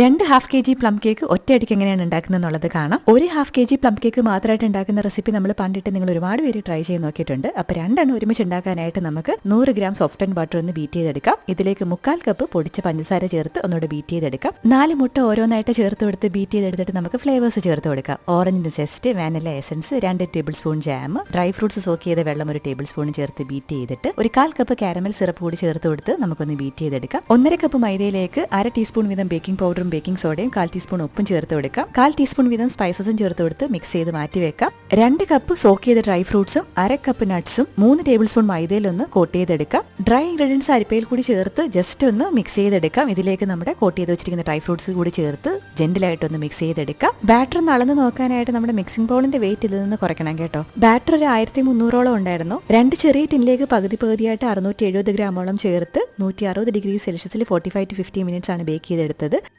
രണ്ട് half K G plum cake ഒറ്റയടിക്ക് എങ്ങനെയാണ് ഉണ്ടാക്കുന്നത് എന്നുള്ളത് കാണാം. ഒരു half K G plum cake മാത്രമായിട്ട് ഉണ്ടാക്കുന്ന റെസിപ്പി നമ്മൾ പണ്ടിട്ട് നിങ്ങൾ ഒരുപാട് പേര് ട്രൈ ചെയ്ത് നോക്കിയിട്ടുണ്ട്. അപ്പോൾ രണ്ടെണ്ണം ഒരുമിച്ച് ഉണ്ടാക്കാനായിട്ട് നമുക്ക് നൂറ് ഗ്രാം സോഫ്റ്റ് ആൻഡ് ബട്ടർ ഒന്ന് ബീറ്റ് ചെയ്തെടുക്കാം. ഇതിലേക്ക് മുക്കാൽ കപ്പ് പൊടിച്ച പഞ്ചസാര ചേർത്ത് ഒന്നുകൂടെ ബീറ്റ് ചെയ്തെടുക്കാം. നാല് മുട്ട ഓരോന്നായിട്ട് ചേർത്ത് കൊടുത്ത് ബീറ്റ് ചെയ്തെടുത്തിട്ട് നമുക്ക് ഫ്ലേവേഴ്സ് ചേർത്ത് കൊടുക്കാം. ഓറഞ്ചിന്റെ സെസ്റ്റ് വാനില എസൻസ് രണ്ട് tablespoon jam dry fruits soak ചെയ്ത വെള്ളം ഒരു ടേബിൾ സ്പൂൺ ചേർത്ത് ബീറ്റ് ചെയ്തിട്ട് ഒരു കാൽ കപ്പ് കാരമൽ സിറപ്പ് കൂടി ചേർത്ത് കൊടുത്ത് നമുക്കൊന്ന് ബീറ്റ് ചെയ്തെടുക്കാം. ഒന്നര കപ്പ് മൈദയിലേക്ക് അര ടീസ്പൂൺ വീതം ബേക്കിംഗ് പൗഡറും ബേക്കിംഗ് സോഡയും കാൽ ടീസ്പൂൺ ഉപ്പും ചേർത്ത് കൊടുക്കാം. കാൽ ടീസ്പൂൺ വീതം സ്പൈസസും ചേർത്ത് കൊടുത്ത് മിക്സ് ചെയ്ത് മാറ്റി വെക്കാം. രണ്ട് കപ്പ് സോക്ക് ചെയ്ത ഡ്രൈ ഫ്രൂട്ട്സും അര കപ്പ് നട്ട്സും മൂന്ന് ടേബിൾ സ്പൂൺ മൈദയിലൊന്ന് കോട്ട് ചെയ്തെടുക്കാം. ഡ്രൈ ഇൻഗ്രീഡിയൻസ് അരിപ്പയിൽ കൂടി ചേർത്ത് ജസ്റ്റ് ഒന്ന് മിക്സ് ചെയ്തെടുക്കാം. ഇതിലേക്ക് നമ്മുടെ കോട്ട് ചെയ്ത് വെച്ചിരിക്കുന്ന ഡ്രൈ ഫ്രൂട്ട്സ് കൂടി ചേർത്ത് ജെന്റിലായിട്ട് ഒന്ന് മിക്സ് ചെയ്തെടുക്കാം. ബാറ്റർ ഒന്ന് അളന്ന് നോക്കാനായിട്ട് നമ്മുടെ മിക്സിംഗ് ബോളിന്റെ വെയിറ്റ് ഇതിൽ നിന്ന് കുറയ്ക്കണം കേട്ടോ. ബാറ്റർ ഒരു ആയിരത്തി മുന്നൂറോളം ഉണ്ടായിരുന്നു. രണ്ട് ചെറിയ ടിന്നിലേക്ക് പകുതി പകുതിയായിട്ട് അറുന്നൂറ്റി എഴുപത് ഗ്രാമോളം ചേർത്ത് നൂറ്റി അറുപത് degree സെൽഷ്യസിൽ forty five to fifty minutes ആണ് ബേക്ക് ചെയ്തെടുത്തത്.